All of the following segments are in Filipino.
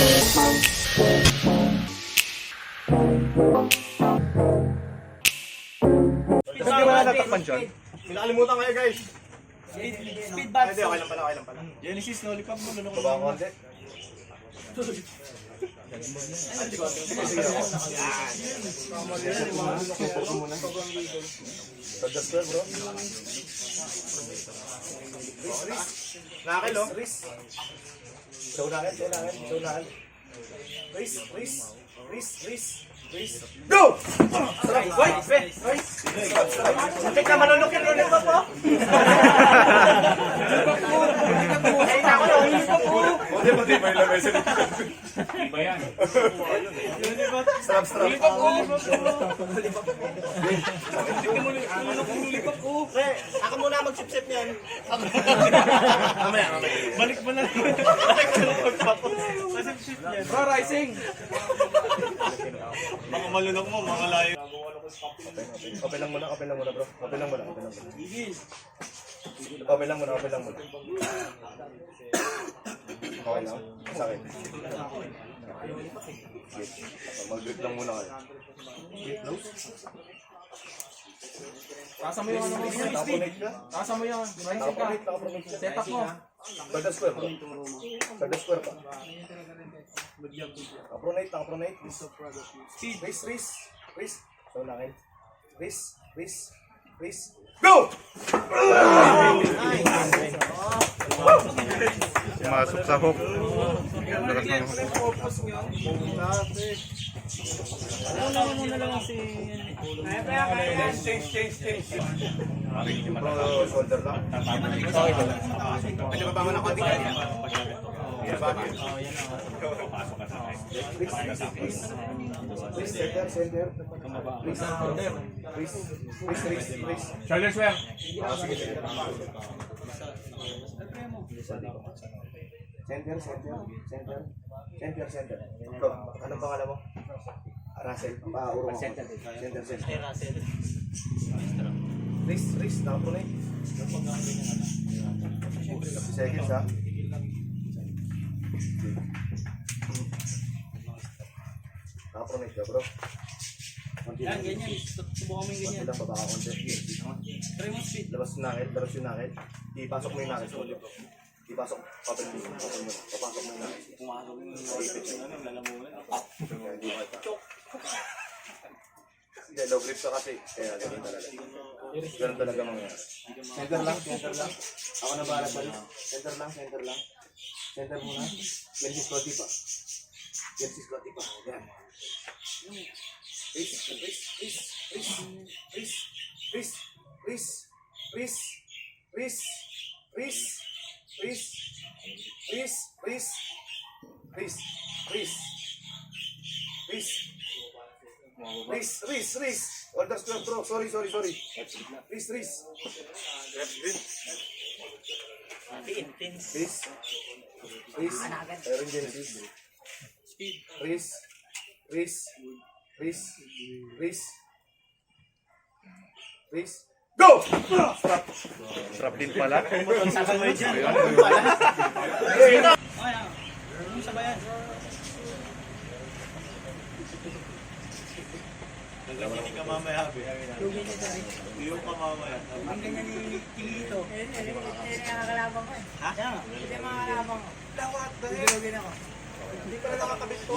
Hindi ba natatakpan dyan? Pinakalimutan kayo guys. Speed Ay, Hindi, okay lang pala, okay lang pala. Genesis, lollipop mo, Baba ko konti. Sadas ko bro. Nakakil oh. Show na agad, show na agad, show na agad. Race, race, race, race. Go! Sarap, wait, wait, wait. Muntik na manunok yung running back mo. Ay, ako na, hindi pa po. Hindi pa, may lamesa ba, di ba yung lamesa Sarap, sarap. Pre, ako muna mag-sip-sip niyan. Mamaya, mamaya. Balik mo na. Bro, rising! Mga malunok mo, mga layo. Open lang muna, open lang muna bro. Open lang muna, open lang muna. Open lang muna, open lang muna. Okay lang? Sa akin. Mag-grip lang muna kayo. Grip close. Kasa mo yung ano mo, ka? Kasa mo yung rising ka. Set up mo. Kada square pa. Kada square pa. Nakapunit, nakapunit. Speed. Race, race. Race. So, nakin. Race, race, race. Go! Pumasok sa hook. Lakas ng hook. Una mo na lang si... Change, change, change. Shoulder lang. Okay ba lang? Medyo mabango na konti ka. Shoulders well. Shoulders well. Center, center, center. Center, center. Bro, anong pangalan mo? Russell. Pa, urong ako. Center, center. Center, Russell. Riz, Riz, nakapo na eh. Seconds ah. ha. Nakapo na eh siya bro. Yan, ganyan. Subukan mo yung ganyan. Konti lang, baba ka konti. Labas yung nakit, labas yung nakit. Ipasok mo yung nakit. Ipasok, papel mo, papel mo. Papasok mo nakit. Pumasok yung ano, lalamunan. Hindi, low grip ka kasi. Kaya ganun talaga. Ganun talaga mangyayari. Center lang, center lang. Ako na bahala pa rin. Center lang, center lang. Center muna. Yan si Scotty pa. Yan si Scotty pa. Yan. Please, please, please, please, please, please, please, please, please, please, Chris. Chris. Chris. Chris. Chris. Chris. Riz, Riz, Riz. Oh, that's not throw. Sorry, sorry, sorry. Riz, Riz. Riz. Riz. Riz. Aaron Genesis. Riz. Riz. Riz. Riz. Riz. Go! Sarap. Sarap din pala. Sasal mo dyan. Ano sa bayan? Lugi ka mamaya. Lugi ka mamaya. Lugi ka mamaya. Ang ganyan ni Kilito. Hindi makakalaban ko eh. Ha? Hindi makakalaban ko. Dawat! Lugi na ako. Hindi ka na nakakabit ko.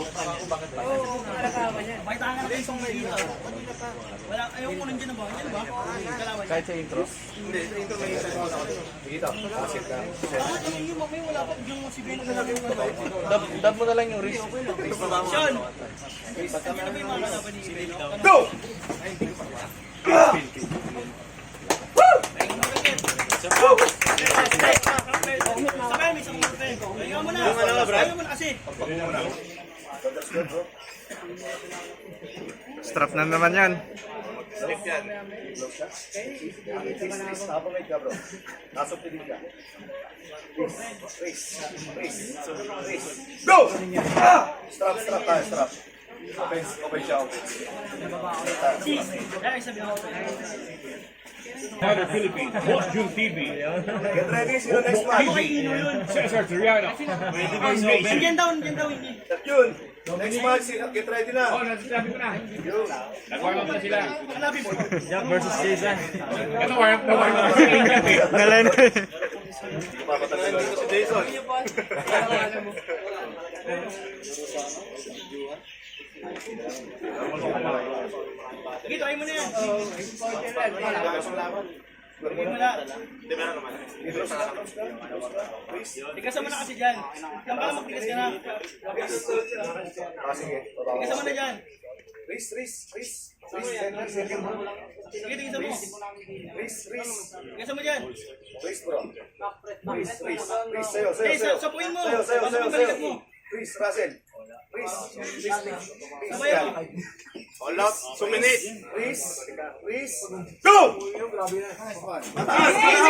Bakit ba? Oo, nakakalaban yan. Pakita ka na isang may Wala, ayaw mo nandiyan na ba? Nandiyan ba? Kalaban Kahit sa intro. Hindi, ito may isa mo ako. Dito, pasit ka. Ah, ano yun? Mamaya wala pa. Bigyan mo si Ben na lang yung ano. Dab, mo na lang yung wrist. Sean! Ano ba yung mga kalaban ni Ben? Go! Sabay, Hinga mo na. Hinga mo na, Hinga mo na kasi. Strap na naman yan. Strap yan. Go! Strap, strap tayo, strap. Open, open siya, open. Open tayo. Tyler Philippines, Boss June TV, Get ready, sino next match? Cesar Triano, Yan daw, yan daw, hindi. Yun. Next match, sino? Get ready na. Oh, nasasabi ko na. Yun. Nag-warm up na sila. Jack versus Jason. Ito, warm up na warm up na sila. Ngalan. Papatagal dito si Jason. Sige, try mo na yan. Try mo na. Tigasan mo na kasi dyan. Yan pala magtigas ka na. Ah, Tigasan ko. mo na dyan. Riz, Riz, Riz. Riz, center, center. Sige, tigasan mo. Riz, Riz. Tigasan mo dyan. Riz, bro. Riz, Riz. Riz, sayo, sayo, sayo. sapuin mo. Sayo, sayo, sayo, Riz, Russell. Riz. Sabay mo. All out, suminit. Riz, Riz. Go! Mataas, mataas!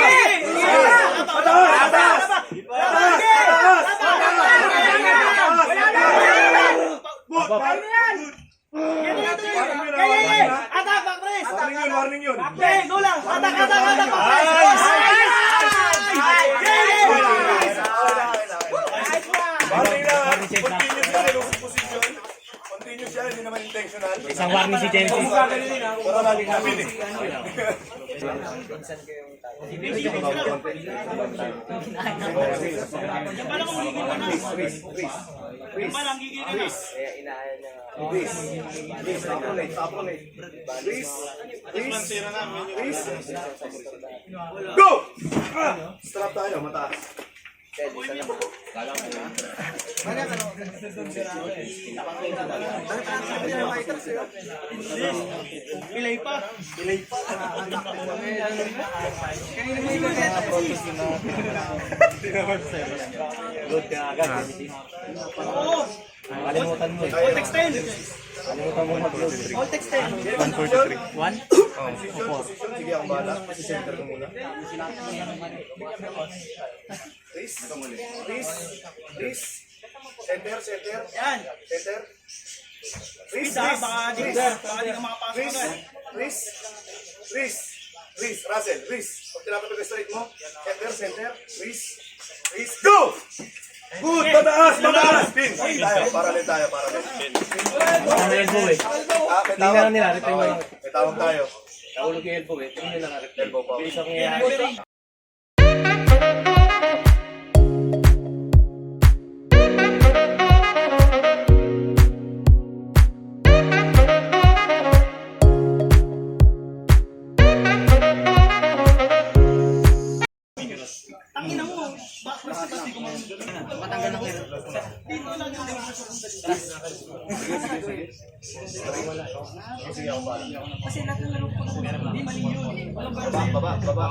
Mataas! Atak, back press. Warning yun, warning yun. Okay, go lang. Atak, atak, atak, back press. Warning na. Continuous yan, ilocos position. Continuous yan, hindi naman intentional. Isang warning si Jensi. Pero laging namin eh. Yan pala kung gigil ka na. Riz, Riz, Riz. Yan pala ang gigil ka na. Riz. Riz, tapulate, tapulate. Riz, Riz, Riz. Go! Strap tayo, mataas. Pilay pa. Load ka agad. Oo. Kalimutan mo eh. All text 10. Kalimutan mo mag-load. All text 10. 143. One? Position, sige ang bala. Center ko muna. Riz, Riz, Riz. Center, center. Yan. Center. Ha, Riz, baka di ka, baka di ka makapasok Riz, agad. Riz, Riz, Riz, Russell, Riz. Pag tinapit ko straight mo, center, center, Riz, Riz, go! Good, mataas, mataas! Pin, pin tayo, parallel tayo, parallel. Ang elbow eh. Ah, may tawag. nila, replay mo lang. May tawag tayo. Nahulog yung elbow eh. Tingnan nila nga replay. Elbow pa. Bilis ako Kasi nakalaro ko na Hindi mali yun. Walang Baba, baba, baba.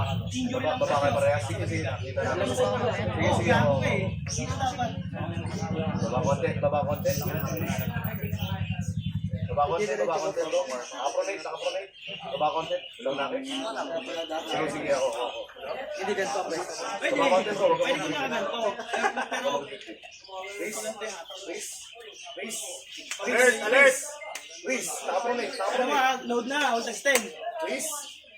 Baba, baba kayo parehas. Sige, sige, nakita namin. Sige, sige, eh. Baba konti, baba konti. Baba konti, baba konti. Nakapronate, nakapronate. Baba konti. Ilaw namin. Sige, sige, ako, ako. Pwede. Baba konti, ka Pwede ka na ganito. Pero, Race, race, race. Alert, Race, nakapronate, ano nakapronate. nga, load na, all text 10. Race,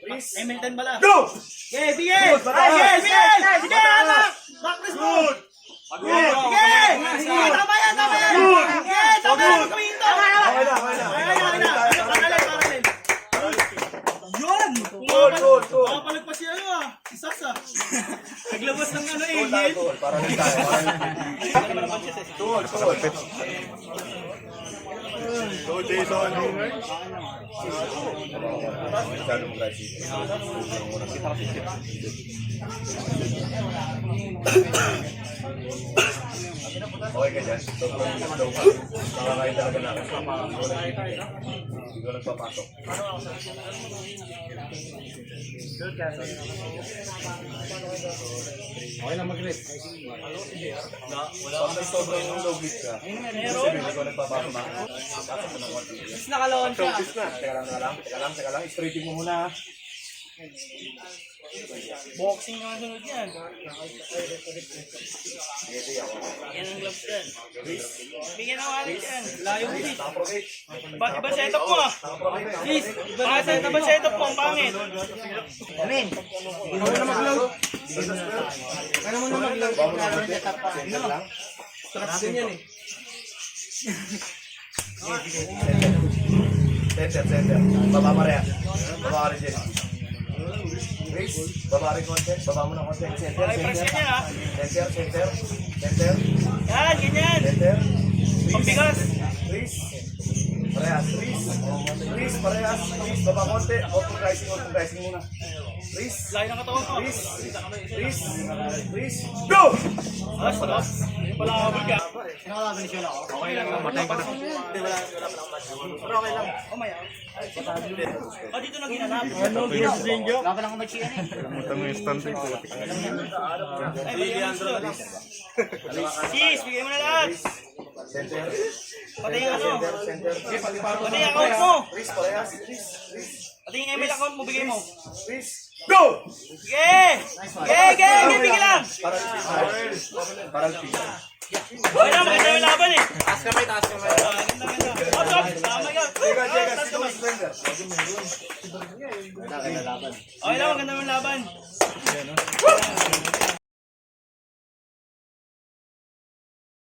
race. Hamilton pala. Go! Okay, BS! Yes, yes! Sige, anak! Practice mo! Sige! Sige, tama yan, tama yan! Sige, tama yan, kuminto! Ay, ay, ay, ay, ay, paralel, paralel. Yun! Goal, goal, goal. Pumapalag pa si ano ah, si Sasa. Naglabas ng ano eh, goal. Para rin tayo. Goal, goal. Go, Jason. Masyadong Brazil. Okay ka dyan? Ka. Nakakain talaga namin. Hindi ko nagpapasok. Okay lang mag-rest. Pag may sobrang low beat ka, sabi hindi ko nagpapasok na. Pasok mo ng konti. Nakalawan siya. Teka lang, teka lang, teka lang, teka lang. Straighting mo muna. Boxing ang sunod yan. Yan ang gloves yan. Bigyan ng wallet yan. Layo mo eh. Ba't iba setup mo ah? Please, bakit sa iba setup mo? Ang pangit. Center lang. Center, center. Baba pareha. Baba ka rin dyan. Baba rin konti. Baba mo ng konti. Center, center. Center, center. Center, Yan, ganyan. center. Pambigas. Chris. Parehas. Chris. Chris, parehas. Baba konti. Auto pricing, auto pricing muna. Chris. Layo ng katawan ko. Chris. Chris. Chris. Go! Ah, sarap. Yung pala habol ka. Okay lang. Matay ka na. Oh, dito na ginanap. Kalimutan mo yung stand eh. Ay, bigyan mo gusto. Sis, bigyan mo na lahat. Center. Pati yung ano. Pati yung account mo. Pati yung email account mo, bigay mo. Chris. Go! Sige! Sige, sige, sige, bigyan lang. Para para para Okay na, maganda yung laban eh. Taas kamay, taas kamay. Ganda, ganda. Oh, tama yun. Teka, teka, sino kamay. mas slender? Okay lang, maganda yung laban.